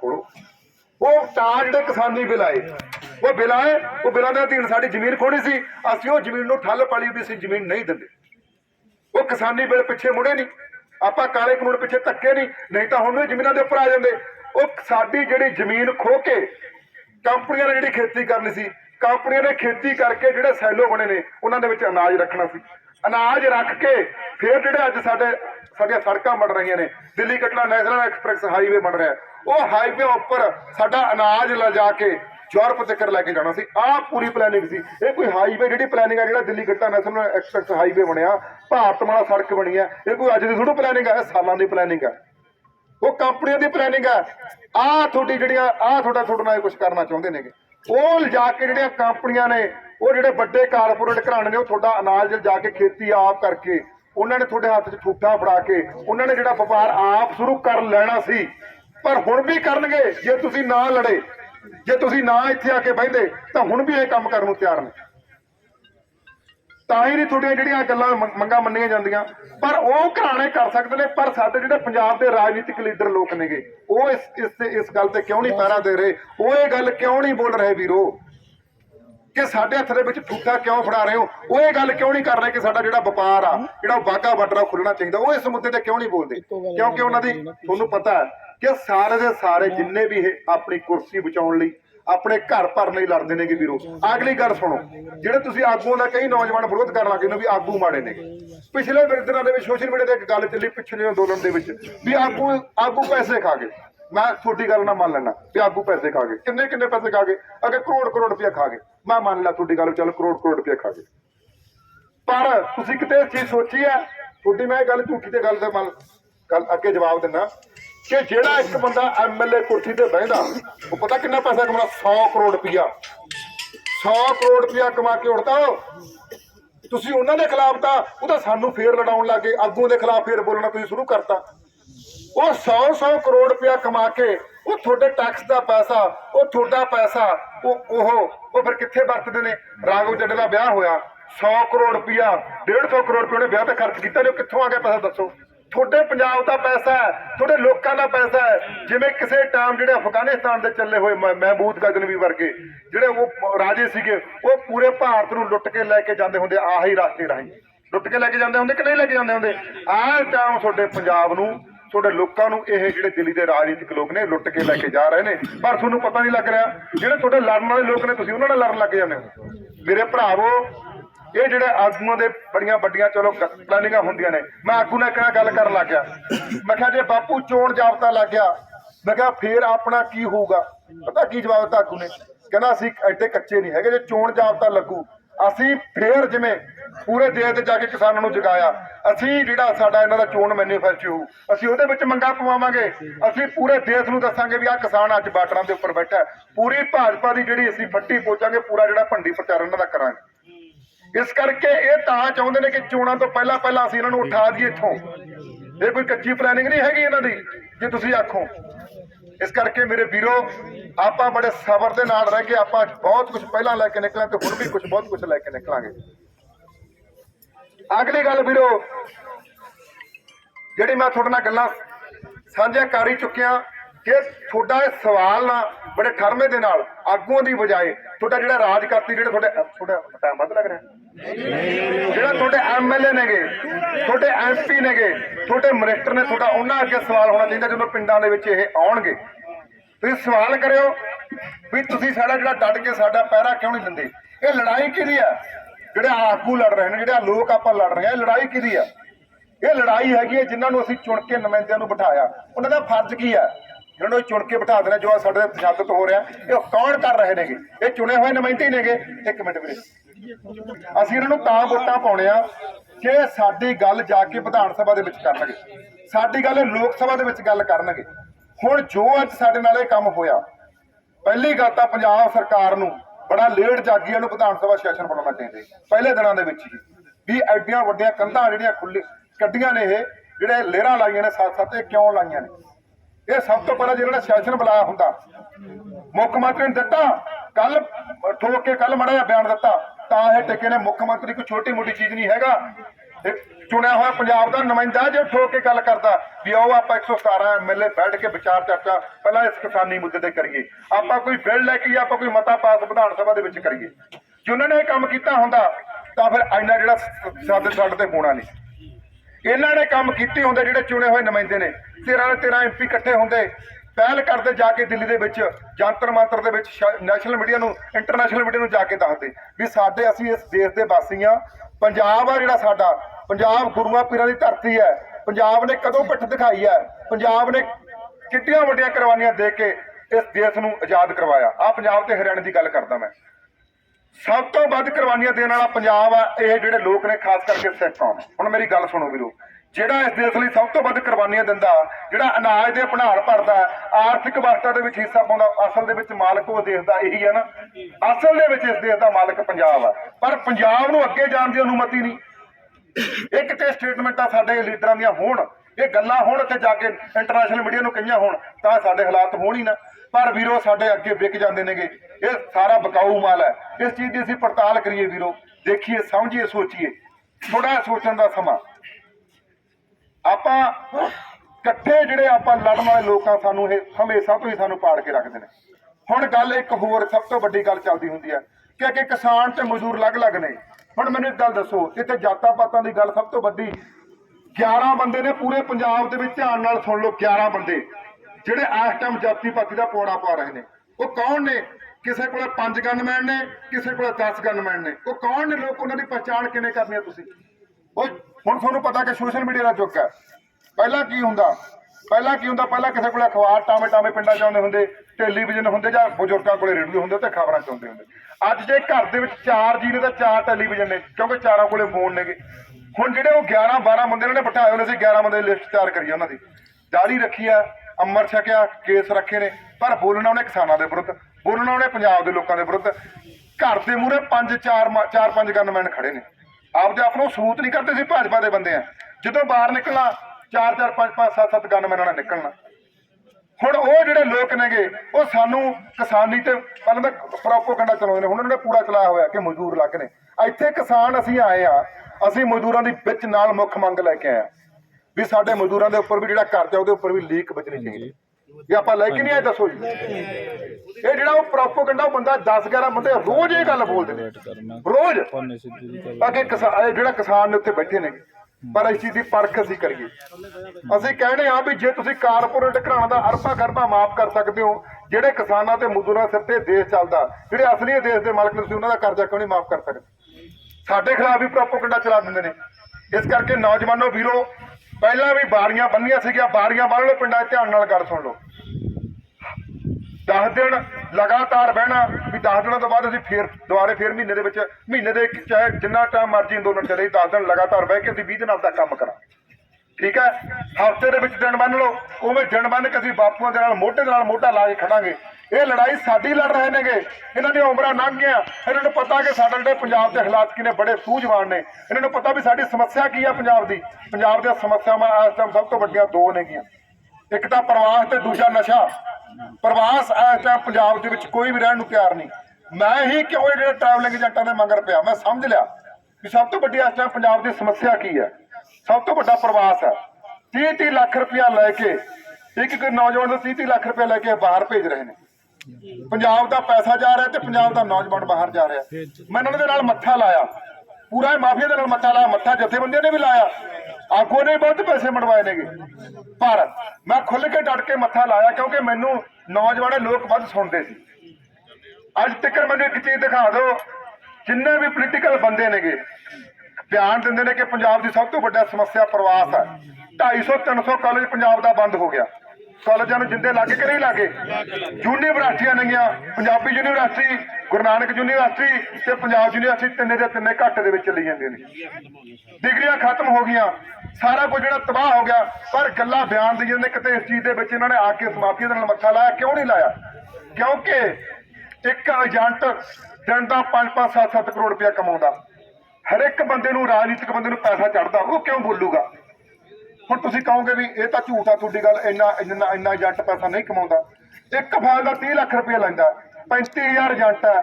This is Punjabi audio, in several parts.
ਖੋਲੋ। ਉਹ ਤਾਂ ਜਿਹੜੇ ਕਿਸਾਨੀ ਬਿੱਲ ਆਏ, ਉਹ ਬਿੱਲ ਆਏ, ਉਹ ਬਿੱਲਾਂ ਦੇ ਅਧੀਨ ਸਾਡੀ ਜ਼ਮੀਨ ਖੋਣੀ ਸੀ। ਅਸੀਂ ਉਹ ਜ਼ਮੀਨ ਨੂੰ ਠੱਲ ਪਾਲੀ ਵੀ ਅਸੀਂ ਜ਼ਮੀਨ ਨਹੀਂ ਦਿੰਦੇ। ਉਹ ਕਿਸਾਨੀ ਬਿੱਲ ਪਿੱਛੇ ਮੁੜੇ ਨਹੀਂ। ਆਪਾਂ ਕਾਲੇ ਕਾਨੂੰਨ ਪਿੱਛੇ ਧੱਕੇ ਨਹੀਂ ਨਹੀਂ ਤਾਂ ਹੁਣ ਵੀ ਜ਼ਮੀਨਾਂ ਦੇ ਉੱਪਰ ਆ ਜਾਂਦੇ। ਉਹ ਸਾਡੀ ਜਿਹੜੀ ਜ਼ਮੀਨ ਖੋ ਕੇ ਕੰਪਨੀਆਂ ਨੇ ਜਿਹੜੀ ਖੇਤੀ ਕਰਨੀ ਸੀ, ਕੰਪਨੀਆਂ ਨੇ ਖੇਤੀ ਕਰਕੇ ਜਿਹੜੇ ਸੈਲੋ ਬਣੇ ਨੇ, ਉਹਨਾਂ ਦੇ ਵਿੱਚ ਅਨਾਜ ਰੱਖਣਾ ਸੀ। ਅਨਾਜ ਰੱਖ ਕੇ ਫਿਰ ਜਿਹੜੇ ਅੱਜ ਸਾਡੇ ਸਾਡੀਆਂ ਸੜਕਾਂ ਬਣ ਰਹੀਆਂ ਨੇ। Delhi Katra national express highway ਬਣ ਰਿਹਾ ਉਹ ਹਾਈਵੇ ਉੱਪਰ ਸਾਡਾ ਅਨਾਜ ਲਿਜਾ ਕੇ ਯੂਰਪ ਤੱਕ ਲੈ ਕੇ ਜਾਣਾ ਸੀ। ਆਹ ਪੂਰੀ ਪਲੈਨਿੰਗ ਸੀ। ਇਹ ਕੋਈ ਹਾਈਵੇ ਜਿਹੜੀ ਪਲੈਨਿੰਗ ਆ, ਜਿਹੜਾ Delhi Katra national express highway ਬਣਿਆ, ਭਾਰਤ ਮਾਲਾ ਸੜਕ ਬਣੀ ਹੈ। ਇਹ ਕੋਈ ਅੱਜ ਦੀ ਥੋੜ੍ਹਾ ਪਲੈਨਿੰਗ ਆ, ਇਹ ਸਾਲਾਂ ਦੀ ਪਲੈਨਿੰਗ ਆ। ਉਹ ਕੰਪਨੀਆਂ ਦੀ ਪਲੈਨਿੰਗ ਆ। ਆਹ ਤੁਹਾਡੀ ਜਿਹੜੀਆਂ, ਆਹ ਤੁਹਾਡਾ ਤੁਹਾਡੇ ਨਾਲ ਕੁਝ ਕਰਨਾ ਚਾਹੁੰਦੇ ਨੇਗੇ। ਉਹ ਲਿਜਾ ਕੇ ਜਿਹੜੀਆਂ ਕੰਪਨੀਆਂ ਨੇ, ਉਹ ਜਿਹੜੇ ਵੱਡੇ ਕਾਰਪੋਰੇਟ ਘਰਾਣੇ ਨੇ, ਉਹ ਤੁਹਾਡਾ ਅਨਾਜ ਲਿਜਾ ਕੇ ਖੇਤੀ ਆਪ ਕਰਕੇ ਉਹਨਾਂ ਨੇ ਤੁਹਾਡੇ ਹੱਥ 'ਚ ਠੂਠਾ ਫੜਾ ਕੇ ਉਹਨਾਂ ਨੇ ਜਿਹੜਾ ਵਪਾਰ ਆਪ ਸ਼ੁਰੂ ਕਰ ਲੈਣਾ ਸੀ, ਪਰ ਹੁਣ ਵੀ ਕਰਨਗੇ, ਜੇ ਤੁਸੀਂ ਨਾ ਲੜੇ, ਜੇ ਤੁਸੀਂ ਨਾ ਇੱਥੇ ਆ ਕੇ ਬਹਿੰਦੇ, ਤਾਂ ਹੁਣ ਵੀ ਇਹ ਕੰਮ ਕਰਨ ਨੂੰ ਤਿਆਰ ਨੇ। ਤਾਂ ਹੀ ਨਹੀਂ ਤੁਹਾਡੀਆਂ ਜਿਹੜੀਆਂ ਗੱਲਾਂ ਮੰਗ- ਮੰਗਾਂ ਮੰਨੀਆਂ ਜਾਂਦੀਆਂ, ਪਰ ਉਹ ਘਰਾਣੇ ਕਰ ਸਕਦੇ ਨੇ, ਪਰ ਸਾਡੇ ਜਿਹੜੇ ਪੰਜਾਬ ਦੇ ਰਾਜਨੀਤਿਕ ਲੀਡਰ ਲੋਕ ਨੇਗੇ, ਉਹ ਇਸ ਇਸ ਤੇ, ਇਸ ਗੱਲ ਤੇ ਕਿਉਂ ਨਹੀਂ ਪਹਿਰਾ ਦੇ ਰਹੇ? ਉਹ ਇਹ ਗੱਲ ਕਿਉਂ ਨਹੀਂ ਬੋਲ ਰਹੇ ਵੀਰੋ? ਕਿ ਸਾਡੇ ਹੱਥ ਦੇ ਵਿੱਚ ਠੂਠਾ ਕਿਉਂ ਫੜਾ ਰਹੇ ਹੋ? ਉਹ ਇਹ ਗੱਲ ਕਿਉਂ ਨਹੀਂ ਕਰ ਰਹੇ ਕਿ ਸਾਡਾ ਜਿਹੜਾ ਵਪਾਰ ਆ ਜਿਹੜਾ ਬਾਗਾ ਬਾਰਡਰ ਖੁੱਲਣਾ ਚਾਹੀਦਾ। ਉਹ ਇਸ ਮੁੱਦੇ ਤੇ ਕਿਉਂ ਨਹੀਂ ਬੋਲਦੇ? ਕਿਉਂਕਿ ਉਹਨਾਂ ਦੀ ਤੁਹਾਨੂੰ ਪਤਾ ਹੈ ਕਿ ਸਾਰੇ ਦੇ ਸਾਰੇ ਜਿੰਨੇ ਵੀ ਇਹ ਆਪਣੀ ਕੁਰਸੀ ਬਚਾਉਣ ਲਈ ਆਪਣੇ ਘਰ ਭਰਨ ਲਈ ਲੜਦੇ ਨੇਗੇ ਵੀਰੋ। ਅਗਲੀ ਗੱਲ ਸੁਣੋ ਜਿਹੜੇ ਤੁਸੀਂ ਆਗੂਆਂ ਦਾ ਕਈ ਨੌਜਵਾਨ ਵਿਰੋਧ ਕਰਨ ਲੱਗੇ ਨੇ ਵੀ ਆਗੂ ਮਾੜੇ ਨੇ। ਪਿਛਲੇ ਦਿਨਾਂ ਦੇ ਵਿੱਚ ਸੋਸ਼ਲ ਮੀਡੀਆ ਤੇ ਇੱਕ ਗੱਲ ਚੱਲੀ ਪਿਛਲੇ ਅੰਦੋਲਨ ਦੇ ਵਿੱਚ ਵੀ ਆਗੂ ਆਗੂ ਪੈਸੇ ਖਾ ਗਏ। ਮੈਂ ਤੁਹਾਡੀ ਗੱਲ ਨਾ ਮੰਨ ਲੈਣਾ ਵੀ ਆਗੂ ਪੈਸੇ ਖਾ ਗਏ। ਕਿੰਨੇ ਕਿੰਨੇ ਪੈਸੇ ਖਾ ਗਏ? ਅਗੇ ਕਰੋੜ ਕਰੋੜ ਰੁਪਇਆ ਖਾ ਗਏ। ਮੈਂ ਮੰਨ ਲਿਆ ਤੁਹਾਡੀ ਗੱਲ ਚੱਲ ਕਰੋੜ ਕਰੋੜ ਰੁਪਇਆ ਖਾ ਗਏ। ਪਰ ਤੁਸੀਂ ਕਿਤੇ ਚੀਜ਼ ਸੋਚੀ ਹੈ? ਤੁਹਾਡੀ ਮੈਂ ਇਹ ਗੱਲ ਝੂਠੀ ਤੇ ਗੱਲ ਤੇ ਮੰਨ ਗੱਲ ਅੱਗੇ ਜਵਾਬ ਦਿੰਦਾ ਕਿ ਜਿਹੜਾ ਇੱਕ ਬੰਦਾ ਐਮਐਲਏ ਕੁਰਸੀ ਤੇ ਬਹਿੰਦਾ, ਉਹ ਪਤਾ ਕਿੰਨਾ ਪੈਸਾ ਕਮਾਉਂਦਾ? 100 ਕਰੋੜ ਰੁਪਇਆ। 100 ਕਰੋੜ ਰੁਪਇਆ ਕਮਾ ਕੇ ਉੜਦਾ ਤੁਸੀਂ ਉਹਨਾਂ ਦੇ ਖਿਲਾਫ ਤਾਂ ਉਹ ਤਾਂ ਸਾਨੂੰ ਫੇਰ ਲੜਾਉਣ ਲੱਗੇ, ਆਗੂ ਦੇ ਖਿਲਾਫ ਫੇਰ ਬੋਲਣਾ ਤੁਸੀਂ ਸ਼ੁਰੂ ਕਰਤਾ। ਉਹ 100 100 ਕਰੋੜ ਰੁਪਇਆ ਕਮਾ ਕੇ ਉਹ ਤੁਹਾਡੇ ਟੈਕਸ ਦਾ ਪੈਸਾ, ਉਹ ਤੁਹਾਡਾ ਪੈਸਾ, ਉਹ ਉਹ ਉਹ ਫਿਰ ਕਿੱਥੇ ਵਰਤਦੇ ਨੇ? ਰਾਘਵ ਜੱਡੇ ਦਾ ਵਿਆਹ ਹੋਇਆ 100 ਕਰੋੜ ਰੁਪਇਆ 150 ਕਰੋੜ ਰੁਪਇਆ ਉਹਨੇ ਵਿਆਹ ਤੇ ਖਰਚ ਕੀਤਾ ਜੋ ਕਿੱਥੋਂ ਆ ਗਿਆ ਪੈਸਾ ਦੱਸੋ? ਤੁਹਾਡੇ ਪੰਜਾਬ ਦਾ ਪੈਸਾ ਹੈ, ਤੁਹਾਡੇ ਲੋਕਾਂ ਦਾ ਪੈਸਾ ਹੈ। ਜਿਵੇਂ ਕਿਸੇ ਟਾਈਮ ਜਿਹੜੇ ਅਫਗਾਨਿਸਤਾਨ ਦੇ ਚੱਲੇ ਹੋਏ ਮਹਿਬੂਦ ਗਜ਼ਨਵੀ ਵਰਗੇ, ਜਿਹੜੇ ਉਹ ਰਾਜੇ ਸੀਗੇ, ਉਹ ਪੂਰੇ ਭਾਰਤ ਨੂੰ ਲੁੱਟ ਕੇ ਲੈ ਕੇ ਜਾਂਦੇ ਹੁੰਦੇ, ਆਹੀ ਰਾਸਤੇ ਰਾਹੀਂ। ਲੁੱਟ ਕੇ ਲੈ ਕੇ ਜਾਂਦੇ ਹੁੰਦੇ ਕਿ ਨਹੀਂ ਲੈ ਕੇ ਜਾਂਦੇ ਹੁੰਦੇ? ਆਹ ਟਾਈਮ ਤੁਹਾਡੇ ਪੰਜਾਬ ਨੂੰ ਤੁਹਾਡੇ ਲੋਕਾਂ ਨੂੰ ਇਹ ਜਿਹੜੇ ਦਿੱਲੀ ਦੇ ਰਾਜਨੀਤਿਕ ਲੋਕ ਨੇ, ਲੁੱਟ ਕੇ ਲੈ ਕੇ ਜਾ ਰਹੇ ਨੇ, ਪਰ ਤੁਹਾਨੂੰ ਪਤਾ ਨਹੀਂ ਲੱਗ ਰਿਹਾ, ਜਿਹੜੇ ਤੁਹਾਡੇ ਲੜਨ ਵਾਲੇ ਲੋਕ ਨੇ, ਤੁਸੀਂ ਉਹਨਾਂ ਨਾਲ ਲੜਨ ਲੱਗ ਜਾਂਦੇ ਹੋ। ਮੇਰੇ ਭਰਾਵੋ, ਇਹ ਜਿਹੜੇ ਆਗੂਆਂ ਦੇ ਬੜੀਆਂ ਵੱਡੀਆਂ, ਚਲੋ, ਗ- ਪਲੈਨਿੰਗਾਂ ਹੁੰਦੀਆਂ ਨੇ, ਮੈਂ ਆਗੂ ਨਾਲ ਕਿਹੜਾ ਗੱਲ ਕਰਨ ਲੱਗ ਗਿਆ। ਮੈਂ ਕਿਹਾ, ਜੇ ਬਾਪੂ ਚੋਣ ਜਾਬਤਾ ਲੱਗ ਗਿਆ, ਮੈਂ ਕਿਹਾ, ਫੇਰ ਆਪਣਾ ਕੀ ਹੋਊਗਾ? ਪਤਾ ਕੀ ਜਵਾਬ ਦਿੱਤਾ ਆਗੂ ਨੇ? ਕਹਿੰਦਾ, ਅਸੀਂ ਐਡੇ ਕੱਚੇ ਨਹੀਂ ਹੈਗੇ, ਜੇ ਚੋਣ ਜਾਬਤਾ ਲੱਗੂ ਅਸੀਂ ਫੇਰ ਜਿਵੇਂ ਪੂਰੇ ਦੇਸ਼ ਤੇ ਜਾ ਕੇ ਕਿਸਾਨਾਂ ਨੂੰ ਜਗਾਇਆ, ਅਸੀਂ ਜਿਹੜਾ ਸਾਡਾ ਇਹਨਾਂ ਦਾ ਚੋਣ ਮੈਨੀਫੈਸਟੋ ਅਸੀਂ ਉਹਦੇ ਵਿੱਚ ਮੰਗਾਂ ਪਵਾਵਾਂਗੇ। ਅਸੀਂ ਪੂਰੇ ਦੇਸ਼ ਨੂੰ ਦੱਸਾਂਗੇ ਵੀ ਆਹ ਕਿਸਾਨ ਅੱਜ ਬਾਰਡਰਾਂ ਦੇ ਉੱਪਰ ਬੈਠਾ ਪੂਰੀ ਭਾਜਪਾ ਦੀ ਜਿਹੜੀ ਅਸੀਂ ਫੱਟੀ ਪੋਚਾਂਗੇ, ਪੂਰਾ ਜਿਹੜਾ ਭੰਡੀ ਪ੍ਰਚਾਰ ਇਹਨਾਂ ਦਾ ਕਰਾਂਗੇ। ਇਸ ਕਰਕੇ ਇਹ ਤਾਂ ਚਾਹੁੰਦੇ ਨੇ ਕਿ ਚੋਣਾਂ ਤੋਂ ਪਹਿਲਾਂ ਪਹਿਲਾਂ ਅਸੀਂ ਇਹਨਾਂ ਨੂੰ ਉਠਾ ਦਈਏ ਇੱਥੋਂ। ਇਹ ਕੋਈ ਕੱਚੀ ਪਲੈਨਿੰਗ ਨਹੀਂ ਹੈਗੀ ਇਹਨਾਂ ਦੀ, ਜੇ ਤੁਸੀਂ ਆਖੋ। ਇਸ ਕਰਕੇ ਮੇਰੇ ਵੀਰੋ, ਆਪਾਂ ਬੜੇ ਸਬਰ ਦੇ ਨਾਲ ਰਹਿ ਕੇ ਆਪਾਂ ਬਹੁਤ ਕੁਝ ਪਹਿਲਾਂ ਲੈ ਕੇ ਨਿਕਲਾਂ ਤੇ ਹੁਣ ਵੀ ਕੁਝ ਬਹੁਤ ਕੁਝ ਲੈ ਕੇ ਨਿਕਲਾਂਗੇ। ਅਗਲੀ ਗੱਲ ਵੀਰੋ, ਜਿਹੜੀ ਮੈਂ ਤੁਹਾਡੇ ਨਾਲ ਗੱਲਾਂ ਸਾਂਝੀਆਂ ਕਰ ਹੀ ਚੁੱਕਿਆ ਕਿ ਤੁਹਾਡਾ ਇਹ ਸਵਾਲ ਨਾ ਬੜੇ ਠਰਮੇ ਦੇ ਨਾਲ, ਆਗੂਆਂ ਦੀ ਬਜਾਏ ਤੁਹਾਡਾ ਜਿਹੜਾ ਰਾਜ ਕਰਤੀ, ਜਿਹੜੇ ਤੁਹਾਡੇ, ਤੁਹਾਡਾ ਟਾਈਮ ਵੱਧ ਲੱਗ ਰਿਹਾ। ਜਿਹੜਾ ਤੁਹਾਡੇ ਐਮਐਲਏ ਨੇਗੇ, ਤੁਹਾਡੇ ਐਮਪੀ ਨੇਗੇ, ਤੁਹਾਡੇ ਮਿਨਿਸਟਰ ਨੇ ਤੁਹਾਡਾ ਉਹਨਾਂ ਅੱਗੇ ਸਵਾਲ ਹੋਣਾ ਚਾਹੀਦਾ ਜਦੋਂ ਪਿੰਡਾਂ ਦੇ ਵਿੱਚ ਇਹ ਆਉਣਗੇ। ਤੁਸੀਂ ਸਵਾਲ ਕਰਿਓ ਵੀ ਤੁਸੀਂ ਸਾਡਾ ਜਿਹੜਾ ਡਟ ਕੇ ਸਾਡਾ ਪਹਿਰਾ ਕਿਉਂ ਨਹੀਂ ਦਿੰਦੇ? ਇਹ ਲੜਾਈ ਕਿਹਦੀ ਆ? ਜਿਹੜੇ ਆਗੂ ਲੜ ਰਹੇ ਨੇ, ਜਿਹੜੇ ਲੋਕ ਆਪਾਂ ਲੜ ਰਹੇ ਆ, ਇਹ ਲੜਾਈ ਕਿਹਦੀ ਆ? ਇਹ ਲੜਾਈ ਹੈਗੀ ਹੈ ਜਿਨ੍ਹਾਂ ਨੂੰ ਅਸੀਂ ਚੁਣ ਕੇ ਨੁਮਾਇੰਦਿਆਂ ਨੂੰ ਬਿਠਾਇਆ। ਉਹਨਾਂ ਦਾ ਫਰਜ਼ ਕੀ ਹੈ ਜਿਹਨਾਂ ਨੂੰ ਚੁਣ ਕੇ ਬਿਠਾ ਦੇਣਾ, ਜੋ ਆਹ ਸਾਡੇ ਤੇ ਤਸ਼ੱਦਦ ਹੋ ਰਿਹਾ, ਇਹ ਕੌਣ ਕਰ ਰਹੇ ਨੇਗੇ? ਇਹ ਚੁਣੇ ਹੋਏ ਨੁਮਾਇੰਦੇ ਹੀ ਨੇਗੇ। ਇੱਕ ਮਿੰਟ ਵੀਰੇ। ਅਸੀਂ ਇਹਨਾਂ ਨੂੰ ਤਾਂ ਵੋਟਾਂ ਪਾਉਣੇ ਆ ਕਿ ਸਾਡੀ ਗੱਲ ਜਾ ਕੇ ਵਿਧਾਨ ਸਭਾ ਦੇ ਵਿੱਚ ਕਰਨਗੇ। ਸਾਡੀ ਗੱਲ ਲੋਕ ਸਭਾ ਦੇ ਵਿੱਚ ਗੱਲ ਕਰਨਗੇ। ਹੁਣ ਜੋ ਅੱਜ ਸਾਡੇ ਨਾਲ ਇਹ ਕੰਮ ਹੋਇਆ, ਪਹਿਲੀ ਗੱਲ ਤਾਂ ਪੰਜਾਬ ਸਰਕਾਰ ਨੂੰ ਬੜਾ ਲੇਟ ਜਾਗੀਆਂ ਨੂੰ ਵਿਧਾਨ ਸਭਾ ਸੈਸ਼ਨ ਬਣਾਉਣਾ ਚਾਹੀਦਾ ਪਹਿਲੇ ਦਿਨਾਂ ਦੇ ਵਿੱਚ ਹੀ। ਵੀ ਐਡੀਆਂ ਵੱਡੀਆਂ ਕੰਧਾਂ ਜਿਹੜੀਆਂ ਖੁੱਲੀ ਕੱਢੀਆਂ ਨੇ ਇਹ, ਜਿਹੜੇ ਲੇਰਾਂ ਲਾਈਆਂ ਨੇ ਸਾਥ ਸੱਤ ਇਹ ਕਿਉਂ ਲਾਈਆਂ ਨੇ? ਇਹ ਸਭ ਤੋਂ ਪਹਿਲਾਂ ਜਿਹੜਾ ਸੈਸ਼ਨ ਬੁਲਾਇਆ ਹੁੰਦਾ, ਮੁੱਖ ਮੰਤਰੀ ਨੇ ਦਿੱਤਾ ਕੱਲ ਠੋਕ ਕੇ ਕੱਲ ਮੜਾ ਜਿਹਾ ਬਿਆਨ ਦਿੱਤਾ। ਤਾਂ ਇਹ ਟਿਕੇ ਨੇ ਮੁੱਖ ਮੰਤਰੀ ਕੋਈ ਛੋਟੀ ਮੋਟੀ ਚੀਜ਼ ਨਹੀਂ ਹੈਗਾ। ਇਹ ਚੁਣਿਆ ਹੋਇਆ ਪੰਜਾਬ ਦਾ ਨੁਮਾਇੰਦਾ ਜੋ ਠੋਕ ਕੇ ਗੱਲ ਕਰਦਾ ਵੀ ਆਓ ਆਪਾਂ 117 ਐਮਐਲਏ ਬੈਠ ਕੇ ਵਿਚਾਰ ਚਰਚਾ ਪਹਿਲਾਂ ਇਸ ਕਿਸਾਨੀ ਮੁੱਦੇ ਤੇ ਕਰੀਏ। ਆਪਾਂ ਕੋਈ ਬਿੱਲ ਲੈ ਕੇ ਆਪਾਂ ਕੋਈ ਮਤਾ ਪਾਸ ਵਿਧਾਨ ਸਭਾ ਦੇ ਵਿੱਚ ਕਰੀਏ। ਜੇ ਉਹਨਾਂ ਨੇ ਇਹ ਕੰਮ ਕੀਤਾ ਹੁੰਦਾ, ਤਾਂ ਫਿਰ ਇੰਨਾ ਜਿਹੜਾ ਸ- ਸਾਡੇ ਸਾਡੇ ਤੇ ਹੋਣਾ ਨਹੀਂ। ਇਹਨਾਂ ਨੇ ਕੰਮ ਕੀਤੇ ਹੁੰਦੇ ਜਿਹੜੇ ਚੁਣੇ ਹੋਏ ਨੁਮਾਇੰਦੇ ਨੇ। 13 ਦੇ 13 ਐਮਪੀ ਇਕੱਠੇ ਹੁੰਦੇ। ਪਹਿਲ ਕਰਦੇ ਜਾ ਕੇ ਦਿੱਲੀ ਦੇ ਵਿੱਚ, ਜੰਤਰ ਮੰਤਰ ਦੇ ਵਿੱਚ ਨੈਸ਼ਨਲ ਮੀਡੀਆ ਨੂੰ ਇੰਟਰਨੈਸ਼ਨਲ ਮੀਡੀਆ ਨੂੰ ਜਾ ਕੇ ਦੱਸਦੇ ਵੀ ਸਾਡੇ ਅਸੀਂ ਇਸ ਦੇਸ਼ ਦੇ ਵਾਸੀ ਆ ਪੰਜਾਬ ਆ ਜਿਹੜਾ ਸਾਡਾ, ਪੰਜਾਬ ਗੁਰੂਆਂ ਪੀਰਾਂ ਦੀ ਧਰਤੀ ਹੈ। ਪੰਜਾਬ ਨੇ ਕਦੋਂ ਪਿੱਠ ਦਿਖਾਈ ਹੈ? ਪੰਜਾਬ ਨੇ ਕਿੱਡੀਆਂ ਵੱਡੀਆਂ ਕੁਰਬਾਨੀਆਂ ਦੇ ਕੇ ਇਸ ਦੇਸ਼ ਨੂੰ ਆਜ਼ਾਦ ਕਰਵਾਇਆ। ਆ ਪੰਜਾਬ ਤੇ ਹਰਿਆਣੇ ਦੀ ਗੱਲ ਕਰਦਾ ਮੈਂ। ਸਭ ਤੋਂ ਵੱਧ ਕੁਰਬਾਨੀਆਂ ਦੇਣ ਵਾਲਾ ਪੰਜਾਬ ਆ ਇਹ ਜਿਹੜੇ ਲੋਕ ਨੇ, ਖਾਸ ਕਰਕੇ ਸਿੱਖ ਕੌਮ। ਹੁਣ ਮੇਰੀ ਗੱਲ ਸੁਣੋ ਵੀਰੋ। ਜਿਹੜਾ ਇਸ ਦੇਸ਼ ਲਈ ਸਭ ਤੋਂ ਵੱਧ ਕੁਰਬਾਨੀਆਂ ਦਿੰਦਾ, ਜਿਹੜਾ ਅਨਾਜ ਦੇ ਭੰਡਾਰ ਭਰਦਾ, ਆਰਥਿਕ ਅਵਸਥਾ ਦੇ ਵਿੱਚ ਹਿੱਸਾ ਪਾਉਂਦਾ, ਅਸਲ ਦੇ ਵਿੱਚ ਮਾਲਕ ਉਹ ਦੇਸ਼ ਦਾ ਇਹੀ ਹੈ ਨਾ। ਅਸਲ ਦੇ ਵਿੱਚ ਇਸ ਦੇਸ਼ ਦਾ ਮਾਲਕ ਪੰਜਾਬ ਆ। ਪਰ ਪੰਜਾਬ ਨੂੰ ਅੱਗੇ ਜਾਣ ਦੀ ਅਨੁਮਤੀ ਨਹੀਂ। ਇੱਕ ਤੇ ਸਟੇਟਮੈਂਟਾਂ ਸਾਡੇ ਲੀਡਰਾਂ ਦੀਆਂ ਹੋਣ, ਇਹ ਗੱਲਾਂ ਹੋਣ ਉੱਥੇ ਜਾ ਕੇ ਇੰਟਰਨੈਸ਼ਨਲ ਮੀਡੀਆ ਨੂੰ ਕਹੀਆਂ ਹੋਣ, ਤਾਂ ਸਾਡੇ ਹਾਲਾਤ ਹੋਣ ਹੀ ਨਾ। ਪਰ ਵੀਰੋ, ਸਾਡੇ ਅੱਗੇ ਵਿਕ ਜਾਂਦੇ ਨੇਗੇ। ਇਹ ਸਾਰਾ ਬਕਾਊ ਮਾਲ ਹੈ। ਇਸ ਚੀਜ਼ ਦੀ ਅਸੀਂ ਪੜਤਾਲ ਕਰੀਏ ਵੀਰੋ। ਦੇਖੀਏ, ਸਮਝੀਏ, ਸੋਚੀਏ। ਥੋੜਾ ਸੋਚਣ ਦਾ ਸਮਾਂ। ਆਪਾਂ ਇਕੱਠੇ ਜਿਹੜੇ ਆਪਾਂ ਲੜਨ ਵਾਲੇ ਲੋਕਾਂ ਸਾਨੂੰ ਇਹ ਹਮੇਸ਼ਾ ਤੋਂ ਹੀ ਸਾਨੂੰ ਪਾੜ ਕੇ ਰੱਖਦੇ ਨੇ। ਹੁਣ ਗੱਲ ਇੱਕ ਹੋਰ ਸਭ ਤੋਂ ਵੱਡੀ ਗੱਲ ਚੱਲਦੀ ਹੁੰਦੀ ਹੈ ਕਿ ਕਿ ਕਿਸਾਨ ਤੇ ਮਜ਼ਦੂਰ ਅਲੱਗ-ਅਲੱਗ ਨੇ। ਹੁਣ ਮੈਨੂੰ ਇੱਕ ਗੱਲ ਦੱਸੋ ਇੱਥੇ ਜਾਤਾਂ ਪਾਤਾਂ ਦੀ ਗੱਲ ਸਭ ਤੋਂ ਵੱਡੀ 11 ਬੰਦੇ ਨੇ ਪੂਰੇ ਪੰਜਾਬ ਦੇ ਵਿੱਚ ਧਿਆਨ ਨਾਲ ਸੁਣ ਲਓ 11 ਬੰਦੇ। ਜਿਹੜੇ ਇਸ ਟਾਈਮ ਜਾਤੀ ਪਾਤੀ ਦਾ ਪੋੜਾ ਪਾ ਰਹੇ ਨੇ। ਉਹ ਕੌਣ ਨੇ? ਕਿਸੇ ਕੋਲੇ 5 ਗਨਮੈਨ ਨੇ, ਕਿਸੇ ਕੋਲੇ 10 ਗਨਮੈਨ ਨੇ। ਉਹ ਕੌਣ ਨੇ? ਲੋਕ ਉਹਨਾਂ ਦੀ ਪਛਾਣ ਕਿਵੇਂ ਕਰਨੀ ਹੈ ਤੁਸੀਂ? ਉਹ ਹੁਣ ਤੁਹਾਨੂੰ ਪਤਾ ਕਿ ਸੋਸ਼ਲ ਮੀਡੀਆ ਦਾ ਯੁੱਗ ਹੈ। ਪਹਿਲਾਂ ਕੀ ਹੁੰਦਾ? ਪਹਿਲਾਂ ਕੀ ਹੁੰਦਾ? ਪਹਿਲਾਂ ਕਿਸੇ ਕੋਲ ਅਖਬਾਰ ਟਾਵੇਂ ਟਾਵੇਂ ਪਿੰਡਾਂ 'ਚ ਆਉਂਦੇ ਹੁੰਦੇ, ਟੈਲੀਵਿਜ਼ਨ ਹੁੰਦੇ ਜਾਂ ਬਜ਼ੁਰਗਾਂ ਕੋਲੇ ਰੇਡੀਓ ਹੁੰਦੇ ਤੇ ਖਬਰਾਂ ਚਾਹੁੰਦੇ ਹੁੰਦੇ। ਅੱਜ ਜੇ ਘਰ ਦੇ ਵਿੱਚ ਚਾਰ ਜੀ ਨੇ ਤਾਂ ਚਾਰ ਟੈਲੀਵਿਜ਼ਨ ਨੇ, ਕਿਉਂਕਿ ਚਾਰਾਂ ਕੋਲੇ ਫੋਨ ਨੇਗੇ। ਹੁਣ ਜਿਹੜੇ ਉਹ 11 12 ਬੰਦੇ ਉਹਨਾਂ ਨੇ ਬਿਠਾਏ ਹੋਏ ਨੇ ਸੀ 11 ਬੰਦੇ ਦੀ ਲਿਸਟ ਤਿਆਰ ਕਰੀ ਉਹਨਾਂ ਦੀ। ਦਾੜੀ ਰੱਖੀ ਆ, ਅੰਮ੍ਰਿਤ ਛਕਿਆ, ਕੇਸ ਰੱਖੇ ਨੇ, ਪਰ ਬੋਲਣਾ ਉਹਨੇ ਕਿਸਾਨਾਂ ਦੇ ਵਿਰੁੱਧ, ਬੋਲਣਾ ਉਹਨੇ ਪੰਜਾਬ ਦੇ ਲੋਕਾਂ ਦੇ ਵਿਰੁੱਧ। ਘਰ ਦੇ ਮੂਹਰੇ ਪੰਜ, ਚਾਰ ਮ- ਚਾਰ, ਪੰਜ ਗਨਮੈਨ ਖੜੇ ਨੇ। ਆਪਦੇ ਆਪ ਨੂੰ ਸਬੂਤ ਨਹੀਂ ਕਰਦੇ ਸੀ ਭਾਜਪਾ ਦੇ ਬੰਦੇ ਆ। ਜਦੋਂ ਬਾਹਰ ਨਿਕਲਣਾ, ਚਾਰ ਚਾਰ, ਪੰਜ ਪੰਜ, ਸੱਤ ਸੱਤ ਗਨਮੈਨਾਂ ਨੇ ਨਿਕਲਣਾ। ਹੁਣ ਉਹ ਜਿਹੜੇ ਲੋਕ ਨੇਗੇ, ਉਹ ਸਾਨੂੰ ਕਿਸਾਨੀ ਤੇ ਪਹਿਲਾਂ ਤਾਂ ਪ੍ਰੋਪੋਗੈਂਡਾ ਚਲਾਉਂਦੇ ਨੇ, ਹੁਣ ਉਹਨਾਂ ਨੇ ਪੂਰਾ ਚਲਾਇਆ ਹੋਇਆ ਕਿ ਮਜ਼ਦੂਰ ਲੱਗ ਨੇ ਇੱਥੇ ਕਿਸਾਨ ਅਸੀਂ ਆਏ ਆ, ਅਸੀਂ ਮਜ਼ਦੂਰਾਂ ਦੀ ਵਿੱਚ ਨਾਲ ਮੁੱਖ ਮੰਗ ਲੈ ਕੇ ਆਏ ਆ। ਵੀ ਸਾਡੇ ਮਜ਼ਦੂਰਾਂ ਦੇ ਉੱਪਰ ਵੀ ਜਿਹੜਾ ਕਰਜ਼ਾ, ਉਹਦੇ ਉੱਪਰ ਵੀ ਲੀਕ ਬਚਣੀ ਚਾਹੀਦੀ। ਇਹ ਆਪਾਂ ਲੈ ਕੇ ਨਹੀਂ ਆਏ ਦੱਸੋ ਜੀ। ਇਹ ਜਿਹੜਾ ਉਹ ਪ੍ਰੋਪੋਗੈਂਡਾ ਬੰਦਾ 10 11 ਬੰਦੇ ਰੋਜ਼ ਇਹ ਗੱਲ ਬੋਲਦੇ ਨੇ। ਰੋਜ਼। ਅੱਗੇ ਕਿਸਾਨ ਜਿਹੜਾ ਕਿਸਾਨ ਨੇ ਉੱਥੇ ਬੈਠੇ ਨੇ। ਪਰ ਇਸ ਚੀਜ਼ ਦੀ ਪਰਖ ਅਸੀਂ ਕਰੀਏ। ਅਸੀਂ ਕਹਿੰਦੇ ਆ ਵੀ ਜੇ ਤੁਸੀਂ ਕਾਰਪੋਰੇਟ ਘਰਾਣਾ ਦਾ ਅਰਬਾ ਖਰਬਾ ਮਾਫ ਕਰ ਸਕਦੇ ਹੋ, ਜਿਹੜੇ ਕਿਸਾਨਾਂ ਤੇ ਮਜ਼ਦੂਰਾਂ ਸਿਰ ਤੇ ਦੇਸ਼ ਚੱਲਦਾ, ਜਿਹੜੇ ਅਸਲੀ ਦੇਸ਼ ਦੇ ਮਾਲਕ ਨੇ, ਤੁਸੀਂ ਉਹਨਾਂ ਦਾ ਕਰਜ਼ਾ ਕਿਉਂ ਨਹੀਂ ਮਾਫ ਕਰ ਸਕਦੇ? ਸਾਡੇ ਖਿਲਾਫ ਵੀ ਪ੍ਰੋਪੋਗੈਂਡਾ ਚਲਾ ਦਿੰਦੇ ਨੇ। ਇਸ ਕਰਕੇ ਨੌਜਵਾਨੋ ਵੀਰੋ ਪਹਿਲਾਂ ਵੀ ਬਾਰੀਆਂ ਬੰਨੀਆਂ ਸੀਗੀਆਂ ਬਾਰੀਆਂ ਬੰਨ ਲਓ ਪਿੰਡਾਂ 'ਚ ਧਿਆਨ ਨਾਲ ਗੱਲ ਸੁਣ ਲਓ। 10 ਦਿਨ ਲਗਾਤਾਰ ਬਹਿਣਾ, ਵੀ 10 ਦਿਨਾਂ ਤੋਂ ਬਾਅਦ ਅਸੀਂ ਫੇਰ ਦੁਬਾਰੇ ਫੇਰ ਮਹੀਨੇ ਦੇ ਵਿੱਚ, ਮਹੀਨੇ ਦੇ ਚਾਹੇ ਜਿੰਨਾ ਟਾਈਮ ਮਰਜ਼ੀ ਅੰਦੋਲਨ ਚੱਲੇ 10 ਦਿਨ ਲਗਾਤਾਰ ਬਹਿ ਕੇ ਅਸੀਂ 20 ਦਿਨਾਂ ਦਾ ਕੰਮ ਕਰਾਂ ਠੀਕ ਹੈ? ਹਫ਼ਤੇ ਦੇ ਵਿੱਚ ਦਿਨ ਬੰਨ ਲਓ, ਉਵੇਂ ਦਿਨ ਬੰਨ ਕੇ ਅਸੀਂ ਬਾਪੂਆਂ ਦੇ ਨਾਲ, ਮੋਢੇ ਨਾਲ ਮੋਢਾ ਲਾ ਕੇ ਖੜਾਂਗੇ। ਇਹ ਲੜਾਈ ਸਾਡੀ ਲੜ ਰਹੇ ਨੇਗੇ। ਇਹਨਾਂ ਦੀਆਂ ਉਮਰਾਂ ਲੰਘ ਗਈਆਂ। ਇਹਨਾਂ ਨੂੰ ਪਤਾ ਕਿ ਸਾਡੇ ਜਿਹੜੇ ਪੰਜਾਬ ਦੇ ਹਾਲਾਤ ਕਿਨੇ ਬੜੇ ਸੂਝਵਾਨ ਨੇ। ਇਹਨਾਂ ਨੂੰ ਪਤਾ ਵੀ ਸਾਡੀ ਸਮੱਸਿਆ ਕੀ ਆ ਪੰਜਾਬ ਦੀ। ਪੰਜਾਬ ਦੀਆਂ ਸਮੱਸਿਆਵਾਂ ਇਸ ਟਾਈਮ ਸਭ ਤੋਂ ਵੱਡੀਆਂ ਦੋ ਨੇਗੀਆਂ। ਇੱਕ ਤਾਂ ਪ੍ਰਵਾਸ ਤੇ ਦੂਜਾ ਨਸ਼ਾ। ਪ੍ਰਵਾਸ ਇਸ ਟਾਈਮ ਪੰਜਾਬ ਦੇ ਵਿੱਚ ਕੋਈ ਵੀ ਰਹਿਣ ਨੂੰ ਤਿਆਰ ਨਹੀਂ। ਮੈਂ ਹੀ ਕਿਉਂ ਜਿਹੜੇ ਟਰੈਵਲਿੰਗ ਏਜੰਟਾਂ ਦੇ ਮੰਗਰ ਪਿਆ? ਮੈਂ ਸਮਝ ਲਿਆ ਕਿ ਸਭ ਤੋਂ ਵੱਡੀ ਇਸ ਟਾਈਮ ਪੰਜਾਬ ਦੀ ਸਮੱਸਿਆ ਕੀ ਹੈ। ਸਭ ਤੋਂ ਵੱਡਾ ਪ੍ਰਵਾਸ ਹੈ। 30 30 ਲੱਖ ਰੁਪਇਆ ਲੈ ਕੇ ਇੱਕ ਇੱਕ ਨੌਜਵਾਨ ਨੂੰ 30 30 ਲੱਖ ਰੁਪਇਆ ਲੈ ਕੇ ਬਾਹਰ ਭੇਜ ਰਹੇ ਨੇ। ਪੰਜਾਬ ਦਾ ਪੈਸਾ ਜਾ ਰਿਹਾ ਤੇ ਪੰਜਾਬ ਦਾ ਨੌਜਵਾਨ ਬਾਹਰ ਜਾ ਰਿਹਾ। ਮੈਂ ਇਹਨਾਂ ਦੇ ਨਾਲ ਮੱਥਾ ਲਾਇਆ। ਪੂਰਾ ਮਾਫੀਆ ਦੇ ਨਾਲ ਮੱਥਾ ਲਾਇਆ ਮੱਥਾ ਜਥੇਬੰਦੀਆਂ ਨੇ ਵੀ ਲਾਇਆ। ਆਗੂ ਨੇ ਬਹੁਤ ਪੈਸੇ ਮੜਵਾਏ ਨੇਗੇ। ਪਰ ਮੈਂ ਖੁੱਲ ਕੇ ਡਟ ਕੇ ਮੱਥਾ ਲਾਇਆ ਕਿਉਂਕਿ ਮੈਨੂੰ ਨੌਜਵਾਨ ਲੋਕ ਵੱਧ ਸੁਣਦੇ ਸੀ। ਅੱਜ ਤੱਕ ਮੈਨੂੰ ਇੱਕ ਚੀਜ਼ ਦਿਖਾ ਦਿਓ ਜਿੰਨੇ ਵੀ ਪੋਲੀਟੀਕਲ ਬੰਦੇ ਨੇਗੇ ਬਿਆਨ ਦਿੰਦੇ ਨੇ ਕਿ ਪੰਜਾਬ ਦੀ ਸਭ ਤੋਂ ਵੱਡਾ ਸਮੱਸਿਆ ਪ੍ਰਵਾਸ ਹੈ। 250 300 ਕਾਲਜ ਪੰਜਾਬ ਦਾ ਬੰਦ ਹੋ ਗਿਆ। ਕਾਲਜਾਂ ਨੂੰ ਜਿੰਦੇ ਲੱਗ ਕੇ ਨਹੀਂ ਲੱਗੇ? ਯੂਨੀਵਰਸਿਟੀਆਂ ਨੇਗੀਆਂ, ਪੰਜਾਬੀ ਯੂਨੀਵਰਸਿਟੀ, ਗੁਰੂ ਨਾਨਕ ਯੂਨੀਵਰਸਿਟੀ ਤੇ ਪੰਜਾਬ ਯੂਨੀਵਰਸਿਟੀ ਤਿੰਨੇ ਦੇ ਤਿੰਨੇ ਘੱਟ ਦੇ ਵਿੱਚ ਚੱਲੀ ਜਾਂਦੀਆਂ ਨੇ। ਡਿਗਰੀਆਂ ਖਤਮ ਹੋ ਗਈਆਂ। ਸਾਰਾ ਕੁਝ ਜਿਹੜਾ ਤਬਾਹ ਹੋ ਗਿਆ, ਪਰ ਗੱਲਾਂ ਬਿਆਨ ਦੀ ਜਾਂਦੇ ਕਿਤੇ ਇਸ ਚੀਜ਼ ਦੇ ਵਿੱਚ ਇਹਨਾਂ ਨੇ ਆ ਕੇ ਸਮਾਪਤੀ ਦੇ ਨਾਲ ਮੱਥਾ ਲਾਇਆ, ਕਿਉਂ ਨਹੀਂ ਲਾਇਆ? ਕਿਉਂਕਿ ਇੱਕ ਏਜੰਟ ਦਿਨ ਦਾ 5-5 7-7 ਕਰੋੜ ਰੁਪਇਆ ਕਮਾਉਂਦਾ। ਹਰ ਇੱਕ ਬੰਦੇ ਨੂੰ, ਰਾਜਨੀਤਿਕ ਬੰਦੇ ਨੂੰ ਪੈਸਾ ਚੜਦਾ ਉਹ ਕਿਉਂ ਬੋਲੂਗਾ? ਹੁਣ ਤੁਸੀਂ ਕਹੋਗੇ ਵੀ ਇਹ ਤਾਂ ਝੂਠ ਆ ਤੁਹਾਡੀ ਗੱਲ ਇੰਨਾ ਇੰਨਾ ਇੰਨਾ ਏਜੰਟ ਪੈਸਾ ਨਹੀਂ ਕਮਾਉਂਦਾ। ਇੱਕ ਫਾਈਲ ਦਾ 30 ਲੱਖ ਰੁਪਏ ਲੈਂਦਾ 35000 ਏਜੰਟ ਹੈ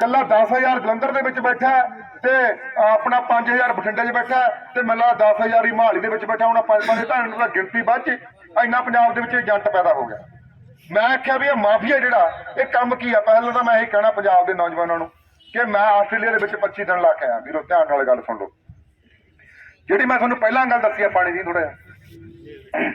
ਕੱਲਾ 10000 ਜਲੰਧਰ ਦੇ ਵਿੱਚ ਬੈਠਾ ਹੈ ਤੇ ਅਹ, ਆਪਣਾ 5000 ਬਠਿੰਡੇ 'ਚ ਬੈਠਾ ਤੇ ਮੈਨੂੰ 10000 ਹੀ ਮਹਾਲੀ ਦੇ ਵਿੱਚ ਬੈਠਾ ਹੁਣ ਪੰਜ ਪੰਜ ਤਾਂ ਇਹਨਾਂ ਦਾ ਗਿਣਤੀ ਵੱਧ ਚ ਇੰਨਾ ਪੰਜਾਬ ਦੇ ਵਿੱਚ ਏਜੰਟ ਪੈਦਾ ਹੋ ਗਿਆ। ਮੈਂ ਆਖਿਆ ਵੀ ਇਹ ਮਾਫੀਆ ਜਿਹੜਾ ਇਹ ਕੰਮ ਕੀ ਆ? ਪਹਿਲਾਂ ਤਾਂ ਮੈਂ ਇਹ ਕਹਿਣਾ ਪੰਜਾਬ ਦੇ ਨੌਜਵਾਨਾਂ ਨੂੰ ਕਿ ਮੈਂ ਆਸਟ੍ਰੇਲੀਆ ਦੇ ਵਿੱਚ 25 ਦਿਨ ਲਾ ਕੇ ਆਇਆ। ਵੀਰੋ ਧਿਆਨ ਨਾਲ ਗੱਲ ਸੁਣ ਲਓ। ਜਿਹੜੀ ਮੈਂ ਤੁਹਾਨੂੰ ਪਹਿਲਾਂ ਗੱਲ ਦੱਸੀ ਆ ਪਾਣੀ ਦੀ ਥੋੜਾ ਜਿਹਾ।